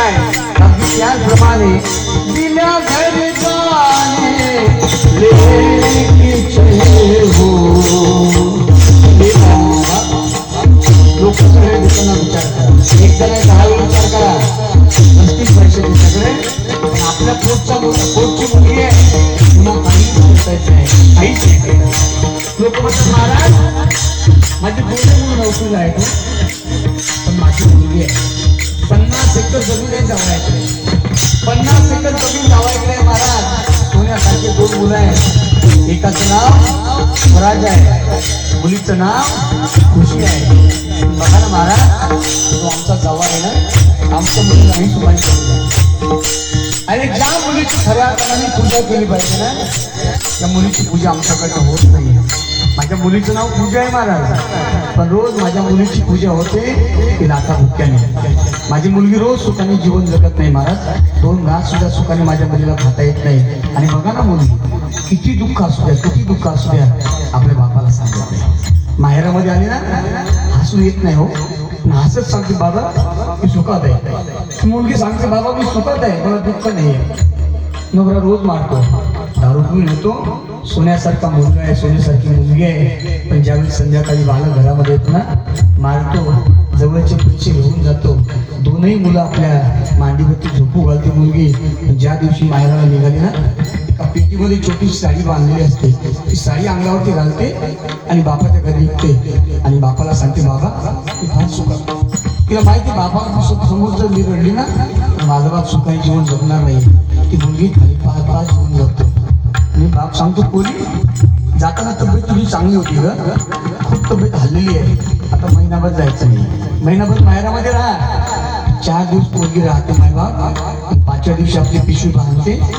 काय? अगदी त्याचप्रमाणे दिल्या घरी लोक सगळे विचार करा. एकदा दहा विचार करा. पैसे सगळे पण आपल्या पोटचा पोटची मुलगी आहे. पुन्हा काहीच नाही. काहीच नाही लोक म्हणतात महाराज माझी मुलगी म्हणून नोकरीला आहे पन्नास एकर जमीन आहे जावायकडे पन्नास एकर जावायकडे महाराज. सोन्यासारखे दोन मुलं आहेत. एकाचं नाव स्वराज आहे. मुलीचं नाव खुशी आहे. बघा ना महाराज तो आमचा जवा आहे ना. आमच्या मुलीला नाही सुपारी आणि ज्या मुलीची खऱ्या अर्थाने पूजा केली पाहिजे ना त्या मुलीची पूजा आमच्याकडे होत नाही. माझ्या मुलीचं नाव पूजा आहे महाराज. पण रोज माझ्या मुलीची पूजा होते ती लाथा भुक्याने माझी मुलगी रोज सुखाने जीवन जगत नाही महाराज. दोन घास सुद्धा सुखाने माझ्या मुलीला खाता येत नाही. आणि बघा ना मुलगी किती दुःख असू द्या किती दुःख असू द्या. आपल्या बापाला सांगत नाही. माहेरामध्ये आली ना हसू येत नाही हो. हसत सांगते बाबा मी सुखात आहे. मुलगी सांगते बाबा मी सुखात आहे मला दुःख नाही आहे नवरा रोज मारतो. दारू पिऊन येतो. सोन्यासारखा मुलगा आहे सोन्यासारखी मुलगी आहे. पण ज्यावेळी संध्याकाळी बालक घरामध्ये येतो ना मारतो. दोनही मुलं आपल्या मांडीवरती झोपू घालते मुलगी. ज्या दिवशी माहेराला निघाली ना एका पेटीमध्ये छोटी साडी बांधलेली असते. ती साडी अंगावरती घालते आणि बापाच्या घरी निघते. आणि बापाला सांगते बाबा फार सुख. तिला माहिती बाबा समोर जर मी रडली ना तर माझा बाप सुखाई जीवन जगणार नाही. ती मुलगी खाली पाच पाच घेऊन जगतो. आणि बाप सांगतो कोणी जाताना तब्येत तुझी चांगली होती ग. खूप तब्येत हल्लेली आहे. आता महिनाभर जायचं नाही. महिनाभर माहेरामध्ये राहा. चार दिवस पोरगी राहते माय बाप पाचव्या दिवशी आपली पिशवी बांधते.